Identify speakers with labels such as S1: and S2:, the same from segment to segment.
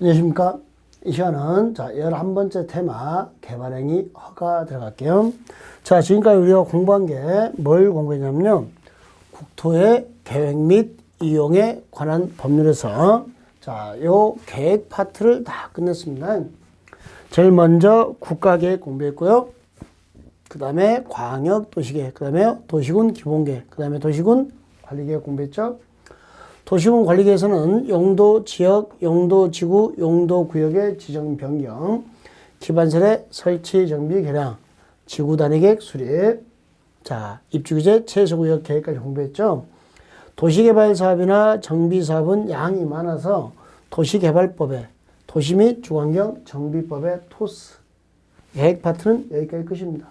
S1: 안녕하십니까. 이 시간은 자, 11번째 테마 개발행위 허가 들어갈게요. 자, 지금까지 우리가 공부한 게 뭘 공부했냐면요. 국토의 계획 및 이용에 관한 법률에서 자, 요 계획 파트를 다 끝냈습니다. 제일 먼저 국가계획 공부했고요. 그 다음에 광역 도시계획, 그 다음에 도시군 기본계획, 그 다음에 도시군 관리계획 공부했죠. 도시군 관리계에서는 용도 지역, 용도 지구, 용도 구역의 지정 변경, 기반설의 설치 정비 개량, 지구 단위 계획 수립, 자 입주 규제 최소 구역 계획까지 공부했죠. 도시개발 사업이나 정비 사업은 양이 많아서 도시개발법에 도시 및 주환경 정비법의 토스 계획 파트는 여기까지 끝입니다.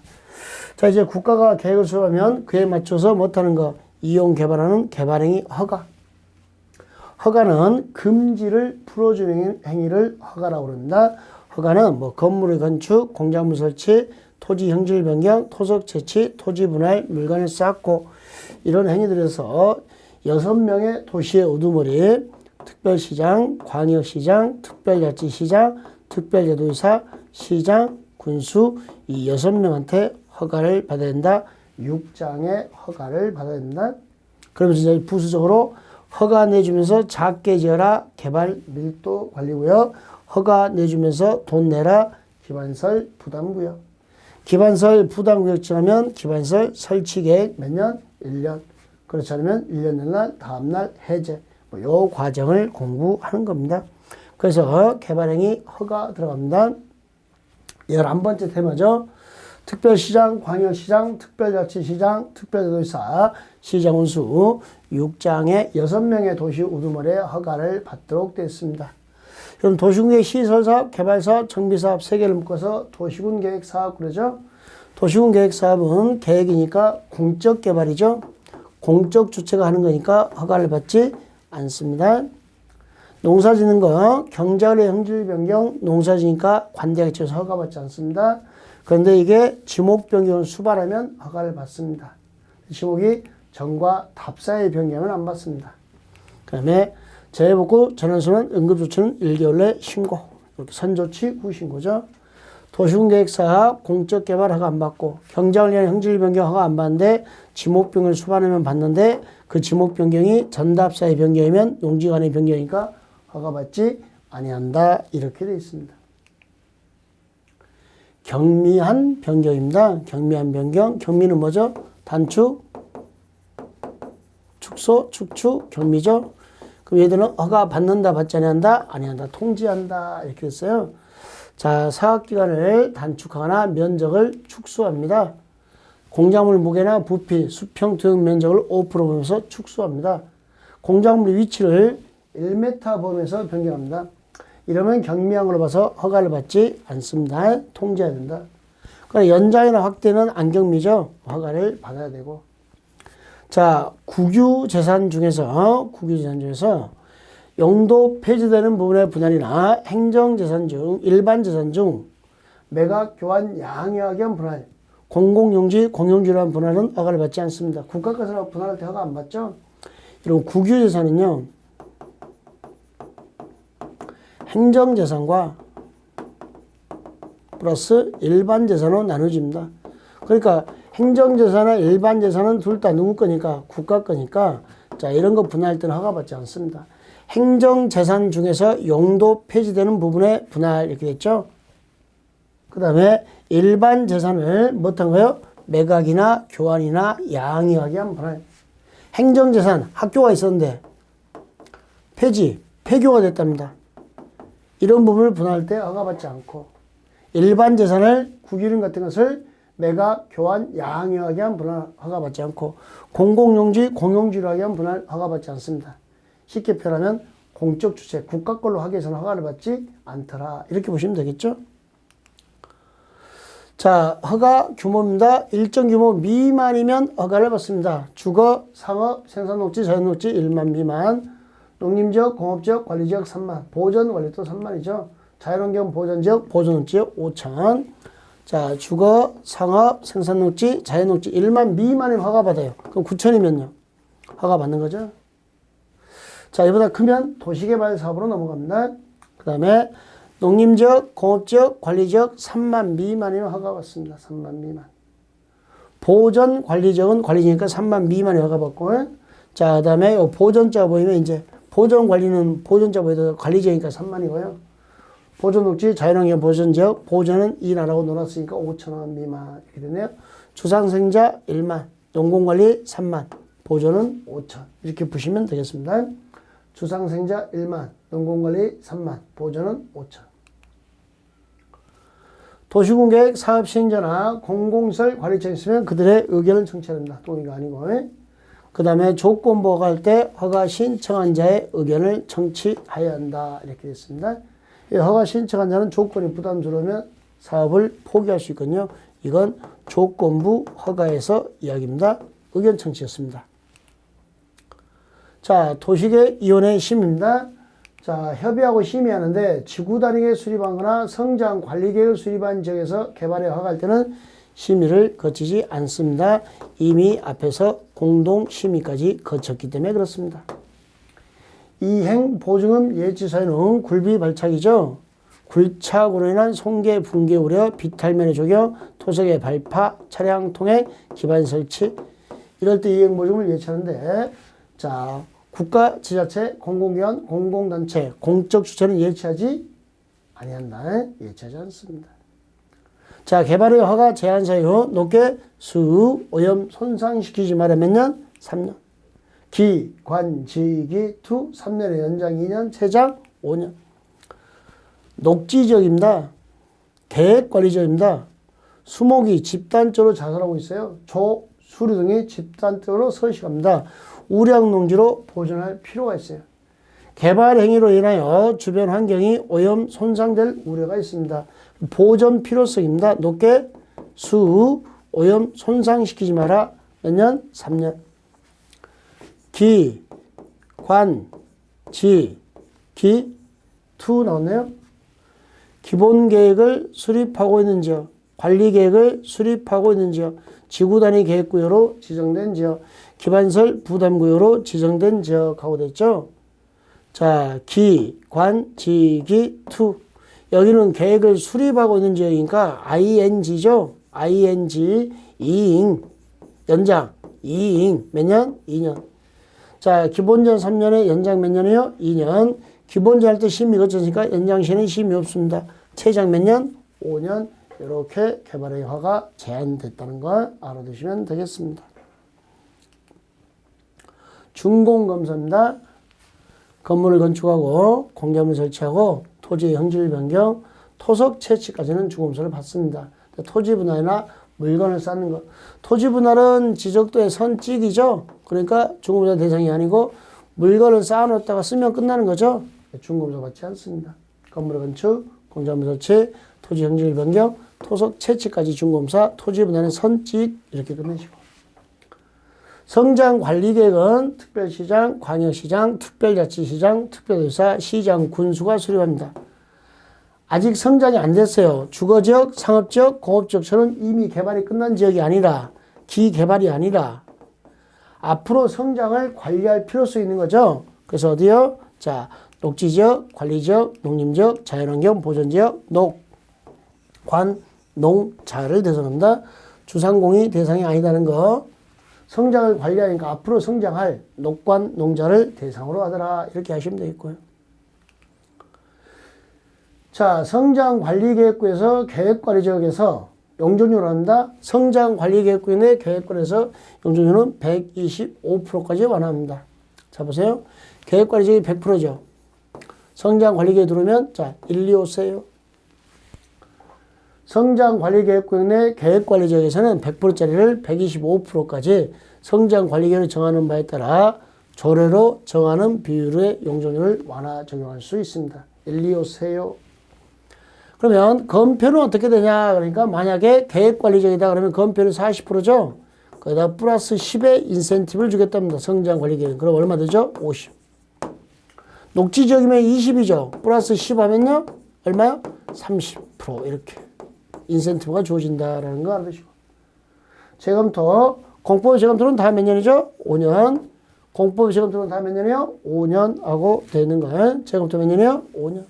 S1: 자 이제 국가가 계획을 수립하면 그에 맞춰서 못하는 거 이용 개발하는 개발행위 허가 허가는 금지를 풀어주는 행위를 허가라고 그럽니다. 허가는 뭐 건물의 건축, 공작물 설치, 토지 형질 변경, 토속 채취, 토지 분할, 물건을 쌓고 이런 행위들에서 여섯 명의 도시의 우두머리, 특별시장, 광역시장, 특별자치시장, 특별제도의사, 시장, 군수 이 여섯 명한테 허가를 받아야 된다. 6장의 허가를 받아야 된다. 그러면서 이제 부수적으로 허가 내주면서 작게 지어라 개발 밀도 관리고요. 허가 내주면서 돈 내라 기반설 부담구역. 기반설 부담구역 지나면 기반설 설치 계획 몇 년? 1년. 그렇지 않으면 1년 된 날, 다음 날 해제. 뭐 요 과정을 공부하는 겁니다. 그래서 개발행위 허가 들어갑니다. 11번째 테마죠. 특별시장, 광역시장, 특별자치시장, 특별도지사, 시장운수 6장의 6명의 도시 우두머리에 허가를 받도록 되어 있습니다. 그럼 도시군계획 시설사업, 개발사업, 정비사업 세 개를 묶어서 도시군 계획사업 그러죠. 도시군 계획사업은 계획이니까 공적 개발이죠. 공적 주체가 하는 거니까 허가를 받지 않습니다. 농사 짓는 거 경자의 형질 변경 농사 지니까 관대하게 쳐서 허가받지 않습니다. 그런데 이게 지목 변경을 수발하면 허가를 받습니다. 지목이 정과 답사의 변경은 안 받습니다. 그 다음에 재해복구 전환수는 응급조치는 1개월 내 신고. 이렇게 선조치 후신고죠. 도시군계획사업 공적개발 허가 안 받고 경장을 위한 형질 변경 허가 안 받는데 지목 변경을 수반하면 받는데 그 지목 변경이 전답사의 변경이면 농지간의 변경이니까 허가받지 아니한다 이렇게 되어 있습니다. 경미한 변경입니다. 경미한 변경. 경미는 뭐죠? 단축, 축소, 축축, 경미죠. 그럼 얘들은 허가 받는다, 받지 아니한다, 아니한다, 통지한다 이렇게 했어요. 자, 사업기간을 단축하거나 면적을 축소합니다. 공작물 무게나 부피, 수평 투영 면적을 5% 보면서 축소합니다. 공작물 위치를 1m 범위에서 변경합니다. 이러면 경미항으로 봐서 허가를 받지 않습니다. 통제해야 된다. 그러나 연장이나 확대는 안경미죠. 허가를 받아야 되고. 자, 국유 재산 중에서, 국유 재산 중에서 용도 폐지되는 부분의 분할이나 행정 재산 중, 일반 재산 중 매각 교환 양해하견 분할, 공공용지, 공용지라는 분할은 허가를 받지 않습니다. 국가가서 분할할 때 허가 안 받죠? 이런 국유 재산은요, 행정재산과 플러스 일반 재산으로 나눠집니다. 그러니까 행정재산과 일반 재산은 둘 다 누구 거니까 국가 거니까 자 이런 거 분할할 때는 허가받지 않습니다. 행정재산 중에서 용도 폐지되는 부분에 분할 이렇게 됐죠. 그 다음에 일반 재산을 못한 거요? 매각이나 교환이나 양이하게 한 분할. 행정재산 학교가 있었는데 폐지, 폐교가 됐답니다. 이런 부분을 분할 때 허가받지 않고 일반 재산을 국유림 같은 것을 매각, 교환, 양육하게 한 분할 허가받지 않고 공공용지, 공용지로 하게 한 분할 허가받지 않습니다. 쉽게 표현하면 공적 주체, 국가 걸로 하기 위해서는 허가를 받지 않더라. 이렇게 보시면 되겠죠? 자, 허가 규모입니다. 일정 규모 미만이면 허가를 받습니다. 주거, 상업, 생산녹지, 자연녹지 1만 미만, 농림지역, 공업지역, 관리지역 3만, 보전 관리도 3만이죠. 자연환경 보전지역, 보존지역 5천. 자, 주거, 상업, 생산녹지, 자연녹지 1만 미만이면 허가받아요. 그럼 9천이면요. 허가받는 거죠. 자, 이보다 크면 도시개발 사업으로 넘어갑니다. 그 다음에 농림적, 공업적, 관리적 3만 미만이면 허가 받습니다. 3만 미만. 보전 관리적은 관리지니까 3만 미만이 허가 받고 자, 그 다음에 요 보전자 보이면 이제 보전 관리는 보전자 보이도 관리지니까 3만이고요. 보전 녹지 자연환경 보전지역 보전은 이 나라고 놀았으니까 5천 원 미만 이렇게 되네요. 주상생자 1만, 농공관리 3만, 보전은 5천 이렇게 보시면 되겠습니다. 주상생자 1만, 농공관리 3만, 보전은 5천. 도시공계획 사업 시행자나 공공시설 관리청 있으면 그들의 의견을 청취합니다. 동의가 아니고. 그 다음에 조건 보고할 때 허가 신청한 자의 의견을 청취해야 한다. 이렇게 됐습니다. 이 허가 신청한 자는 조건이 부담스러우면 사업을 포기할 수 있거든요. 이건 조건부 허가에서 이야기입니다. 의견 청취였습니다. 자, 도시계 이혼의 심입니다. 자, 협의하고 심의하는데 지구 단위계 수립하거나 성장 관리 계획을 수립한 지역에서 개발에 허가할 때는 심의를 거치지 않습니다. 이미 앞에서 공동 심의까지 거쳤기 때문에 그렇습니다. 이행 보증금 예치 사유는 굴비 발착이죠. 굴착으로 인한 송계 붕괴 우려, 비탈면의 조경, 토색의 발파, 차량 통행, 기반 설치 이럴 때 이행 보증을 예치하는데 자 국가, 지자체, 공공기관, 공공단체, 공적 주체는 예치하지 아니한다. 예치하지 않습니다. 자, 개발의 허가 제한 사유 높게 수, 오염 손상시키지 말아 몇 년? 3년. 기, 관, 지기, 투, 3년의 연장 2년, 세장 5년. 녹지 지역입니다. 계획 관리 지역입니다. 수목이 집단적으로 자살하고 있어요. 조, 수류 등이 집단적으로 서식합니다. 우량 농지로 보존할 필요가 있어요. 개발 행위로 인하여 주변 환경이 오염 손상될 우려가 있습니다. 보존 필요성입니다. 높게 수 오염 손상시키지 마라. 몇 년? 3년. 기, 관, 지, 기, 투 나왔네요. 기본 계획을 수립하고 있는 지역, 관리 계획을 수립하고 있는 지역, 지구 단위 계획 구요로 지정된 지역, 기반설 부담 구요로 지정된 지역하고 됐죠. 자, 기, 관, 지 기, 투. 여기는 계획을 수립하고 있는 지역이니까 ing죠. ing, 이잉, 연장, 이잉, 몇 년? 2년. 자, 기본전 3년에 연장 몇 년이요? 2년. 기본전 할 때 심의 거쳤으니까 연장 시에는 심의 없습니다. 최장 몇 년? 5년. 이렇게 개발의 허가 제한됐다는 걸 알아두시면 되겠습니다. 준공검사입니다. 건물을 건축하고 공개물 설치하고 토지의 형질 변경, 토속 채취까지는 중공사를 받습니다. 토지 분할이나 물건을 쌓는 것. 토지 분할은 지적도의 선찍이죠. 그러니까 중공사 대상이 아니고 물건을 쌓아놓다가 쓰면 끝나는 거죠. 중공사 받지 않습니다. 건물 건축, 공작물 설치, 토지 형질 변경, 토속 채취까지 중공사, 토지 분할은 선찍 이렇게 끝내시고. 성장 관리 계획은 특별시장, 광역시장, 특별자치시장, 특별도사, 시장, 군수가 수립합니다. 아직 성장이 안 됐어요. 주거지역, 상업지역, 공업지역처럼 이미 개발이 끝난 지역이 아니라 기개발이 아니라 앞으로 성장을 관리할 필요성이 있는 거죠. 그래서 어디요? 자, 녹지지역, 관리지역, 농림지역, 자연환경 보존지역, 녹, 관, 농, 자를 대상합니다. 주상공이 대상이 아니다는 거. 성장을 관리하니까 앞으로 성장할 녹관 농자를 대상으로 하더라. 이렇게 하시면 되겠고요. 자, 성장 관리 계획구에서 계획관리 지역에서 용적률을 합니다. 성장 관리 계획구 내 계획관에서 용적률은 125%까지 완화합니다. 자, 보세요. 계획관리 지역이 100%죠. 성장 관리 계획 들어오면, 자, 1, 2, 5세요. 성장관리계획구 내 계획관리지역에서는 100%짜리를 125%까지 성장관리계획을 정하는 바에 따라 조례로 정하는 비율의 용적률을 완화 적용할 수 있습니다. 1, 2, 5세요. 그러면 건표는 어떻게 되냐? 그러니까 만약에 계획관리적이다 그러면 건표는 40%죠? 거기다 플러스 10의 인센티브를 주겠답니다. 성장관리계획. 그럼 얼마 되죠? 50. 녹지적이면 20이죠. 플러스 10 하면요? 얼마요? 30% 이렇게. 인센티브가 주어진다라는 거 알아두시고. 재검토. 공법 재검토는 다 몇 년이죠? 5년. 공법 재검토는 다 몇 년이요? 5년 하고 되는 거예요. 재검토 몇 년이요? 5년.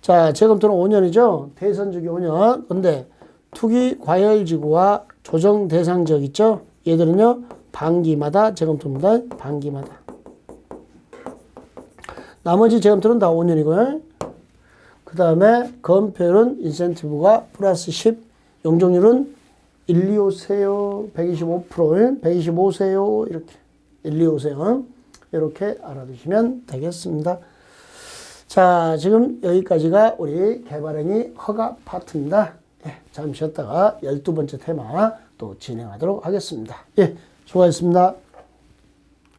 S1: 자, 재검토는 5년이죠. 대선주기 5년. 근데 투기 과열지구와 조정 대상 지역 있죠. 얘들은요. 반기마다 재검토입니다. 반기마다. 나머지 재검토는 다 5년이고요. 그 다음에 검표율은 인센티브가 플러스 10, 용적률은 1, 2 오세요. 125%, 125세요. 이렇게 1, 2 오세요. 이렇게 알아두시면 되겠습니다. 자, 지금 여기까지가 우리 개발행위 허가 파트입니다. 예, 잠시 쉬었다가 12번째 테마 또 진행하도록 하겠습니다. 예, 수고하셨습니다.